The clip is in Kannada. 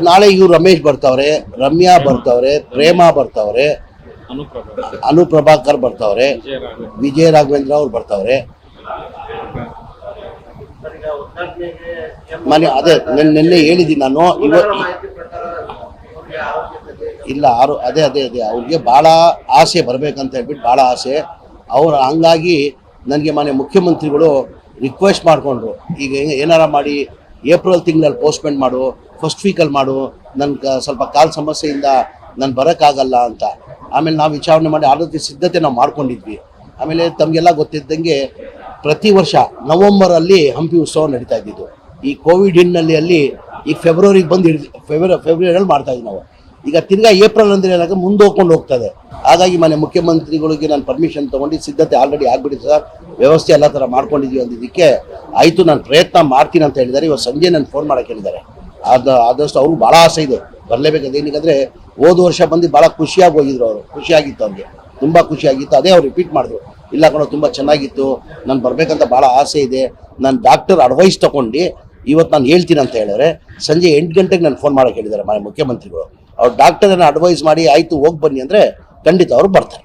ನಾಳೆ ಇವ್ರು ರಮೇಶ್ ಬರ್ತಾವ್ರೆ, ರಮ್ಯಾ ಬರ್ತಾವ್ರೆ, ಪ್ರೇಮ ಬರ್ತಾವ್ರೆ ಅನು ಪ್ರಭಾಕರ್ ಬರ್ತಾವ್ರೆ, ವಿಜಯ ರಾಘವೇಂದ್ರ ಅವ್ರು ಬರ್ತಾವ್ರೆ. ಮನೆ, ಅದೇ, ನೆನ್- ನಿನ್ನೆ ಹೇಳಿದ್ದೀನಿ ನಾನು, ಇವ, ಇಲ್ಲ, ಆರು, ಅದೇ ಅದೇ ಅದೇ, ಅವ್ರಿಗೆ ಭಾಳ ಆಸೆ ಬರ್ಬೇಕಂತ ಹೇಳ್ಬಿಟ್ಟು ಭಾಳ ಆಸೆ. ಅವ್ರು ಹಂಗಾಗಿ ನನಗೆ ಮನೆ ಮುಖ್ಯಮಂತ್ರಿಗಳು ರಿಕ್ವೆಸ್ಟ್ ಮಾಡಿಕೊಂಡ್ರು. ಈಗ ಏನಾರ ಮಾಡಿ ಏಪ್ರಿಲ್ ತಿಂಗಳಲ್ಲಿ ಪೋಸ್ಟ್ಮೆಂಟ್ ಮಾಡು ಫಸ್ಟ್ ವೀಕಲ್ಲಿ ಮಾಡು ನನ್ನ ಸ್ವಲ್ಪ ಕಾಲ್ ಸಮಸ್ಯೆಯಿಂದ ನಾನು ಬರೋಕ್ಕಾಗಲ್ಲ ಅಂತ. ಆಮೇಲೆ ನಾವು ವಿಚಾರಣೆ ಮಾಡಿ ಆರೋಗ್ಯ ಸಿದ್ಧತೆ ನಾವು ಮಾಡ್ಕೊಂಡಿದ್ವಿ. ಆಮೇಲೆ ತಮಗೆಲ್ಲ ಗೊತ್ತಿದ್ದಂಗೆ ಪ್ರತಿ ವರ್ಷ ನವಂಬರಲ್ಲಿ ಹಂಪಿ ಉತ್ಸವ ನಡೀತಾ ಇದ್ದಿದ್ದು. ಈ ಕೋವಿಡ್ ಹಿನ್ನೆಲೆಯಲ್ಲಿ ಈಗ ಫೆಬ್ರವರಿಗೆ ಬಂದು ಹಿಡಿದು ಫೆಬ್ರವರಿ ಫೆಬ್ರವರಿಯಲ್ಲಿ ಮಾಡ್ತಾಯಿದ್ವಿ ನಾವು. ಈಗ ತಿರ್ಗಾ ಏಪ್ರಿಲ್ ಅಂದ್ರೆ ಏನಾಗ ಮುಂದೆ ಹೋಗ್ಕೊಂಡು ಹೋಗ್ತದೆ. ಹಾಗಾಗಿ ಮನೆ ಮುಖ್ಯಮಂತ್ರಿಗಳಿಗೆ ನಾನು ಪರ್ಮಿಷನ್ ತಗೊಂಡು ಸಿದ್ಧತೆ ಆಲ್ರೆಡಿ ಆಗ್ಬಿಟ್ಟಿದೆ ಸರ್. ವ್ಯವಸ್ಥೆ ಎಲ್ಲ ಥರ ಮಾಡ್ಕೊಂಡಿದ್ವಿ ಅಂದಿದ್ದಕ್ಕೆ ಆಯಿತು, ನಾನು ಪ್ರಯತ್ನ ಮಾಡ್ತೀನಿ ಅಂತ ಹೇಳಿದ್ದಾರೆ. ಇವತ್ತು ಸಂಜೆ ನಾನು ಫೋನ್ ಮಾಡಕ್ಕೆ ಹೇಳಿದ್ದಾರೆ. ಅದು ಆದಷ್ಟು ಅವ್ರಿಗೆ ಭಾಳ ಆಸೆ ಇದೆ. ಬರಲೇಬೇಕು ಅದೇನಿಕಂದ್ರೆ ಹೋದ ವರ್ಷ ಬಂದು ಭಾಳ ಖುಷಿಯಾಗಿ ಹೋಗಿದ್ರು ಅವರು. ಖುಷಿಯಾಗಿತ್ತು ಅವ್ರಿಗೆ. ತುಂಬ ಖುಷಿಯಾಗಿತ್ತು. ಅದೇ ಅವ್ರು ರಿಪೀಟ್ ಮಾಡಿದ್ರು. ಇಲ್ಲ ಕಣೋ, ತುಂಬ ಚೆನ್ನಾಗಿತ್ತು. ನಾನು ಬರಬೇಕಂತ ಭಾಳ ಆಸೆ ಇದೆ. ನಾನು ಡಾಕ್ಟರ್ ಅಡ್ವೈಸ್ ತೊಗೊಂಡು ಇವತ್ತು ನಾನು ಹೇಳ್ತೀನಿ ಅಂತ ಹೇಳಿದ್ರೆ ಸಂಜೆ ಎಂಟು ಗಂಟೆಗೆ ನಾನು ಫೋನ್ ಮಾಡಕ್ಕೆ ಹೇಳಿದ್ದಾರೆ ಮನೆ ಮುಖ್ಯಮಂತ್ರಿಗಳು. ಅವ್ರು ಡಾಕ್ಟರ್ ಅಡ್ವೈಸ್ ಮಾಡಿ ಆಯ್ತು ಹೋಗಿ ಬನ್ನಿ ಅಂದ್ರೆ ಖಂಡಿತ ಅವರು ಬರ್ತಾರೆ.